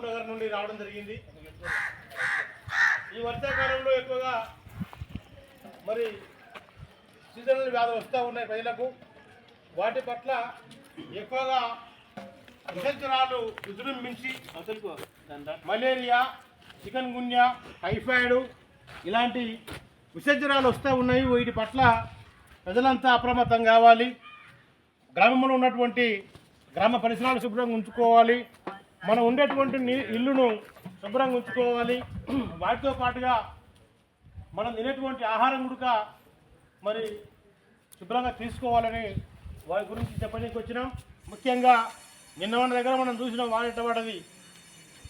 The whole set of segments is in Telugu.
మహబూబ్ నగర్ నుండి రావడం జరిగింది. ఈ వర్షాకాలంలో ఎక్కువగా మరి సీజనల్ వ్యాధులు వస్తూ ఉన్నాయి ప్రజలకు. వాటి పట్ల ఎక్కువగా విసర్జనాలు విజృంభించి మలేరియా చికెన్ గున్యా టైఫాయిడ్ ఇలాంటి విసర్జనాలు వస్తూ ఉన్నాయి. వీటి పట్ల ప్రజలంతా అప్రమత్తం కావాలి. గ్రామంలో ఉన్నటువంటి గ్రామ పరిసరాలు శుభ్రంగా ఉంచుకోవాలి. మనం ఉండేటువంటి నీ- ఇల్లును శుభ్రంగా ఉంచుకోవాలి. వాటితో పాటుగా మనం తినేటువంటి ఆహారం కూడా మరి శుభ్రంగా తీసుకోవాలని వారి గురించి చెప్పడానికి వచ్చినాం. ముఖ్యంగా నిన్న మన దగ్గర మనం చూసిన వాడేటవాడది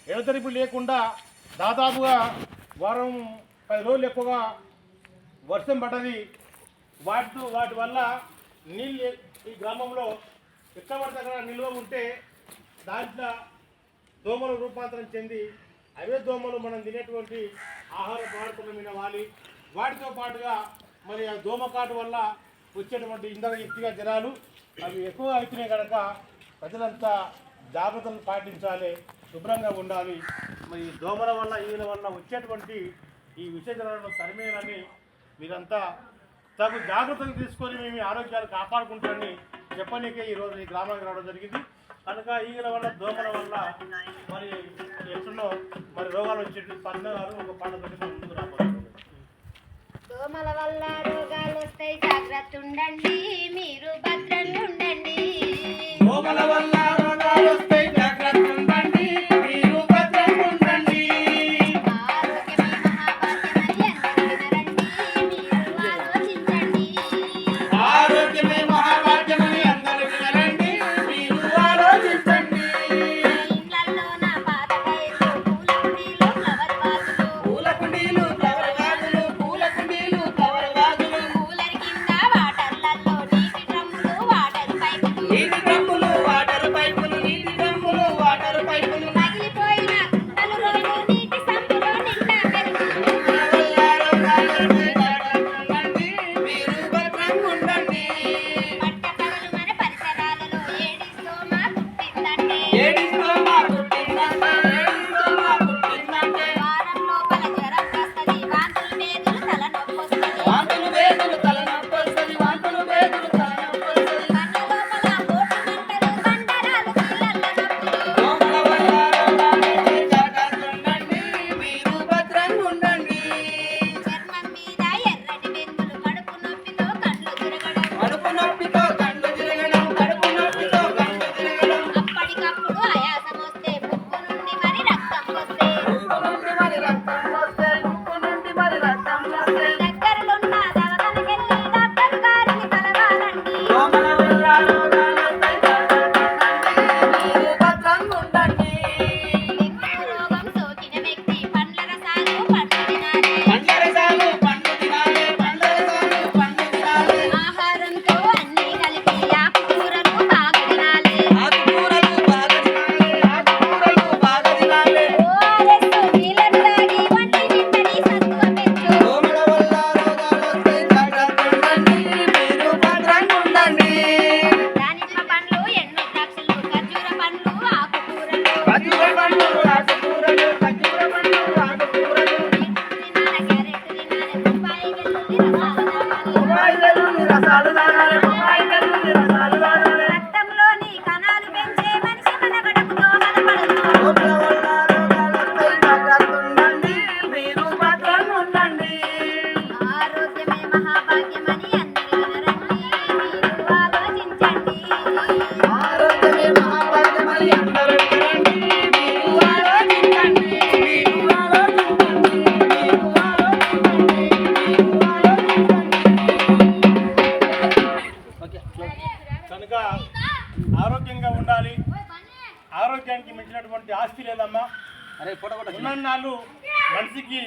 ఎడతెరిపి లేకుండా దాదాపుగా వారం పది రోజులు ఎక్కువగా వర్షం పడ్డది. వాటి వాటి వల్ల నీళ్ళు ఈ గ్రామంలో ఎక్కడ పడితే అక్కడ నిల్వ ఉంటే దాంట్లో దోమలు రూపాంతరం చెంది అవే దోమలు మనం తినేటువంటి ఆహార పదార్థాల మీద వాలి. వాటితో పాటుగా మరి ఆ దోమకాటు వల్ల వచ్చేటువంటి ఇంధన ఎత్తిగా జనాలు అవి ఎక్కువ అవుతున్నాయి కనుక ప్రజలంతా జాగ్రత్తలు పాటించాలి శుభ్రంగా ఉండాలి. మరి ఈ దోమల వల్ల ఈల వల్ల వచ్చేటువంటి ఈ విషజనాలను తరిమేయాలని మీరంతా తగు జాగ్రత్తలు తీసుకొని మేము ఆరోగ్యాలు కాపాడుకుంటామని చెప్పనీకే ఈరోజు ఈ గ్రామానికి రావడం జరిగింది. కనుక ఈగల వల్ల దోమల వల్ల మరి ఎట్లున్నో మరి రోగాలు వచ్చేటి పండుగలు ఒక మనం ముందుకు రాబోతున్నాం. దోమల వల్ల రోగాలు వస్తాయి జాగ్రత్త ఉండండి మీరు భద్రంగా ఉండండి. దోమల వల్ల రోగాలు వస్తాయి రసాలు ఆరోగ్యంగా ఉండాలి. ఆరోగ్యానికి మించినటువంటి ఆస్తి లేదమ్మా. ఉన్నన్నాళ్ళు మనిషికి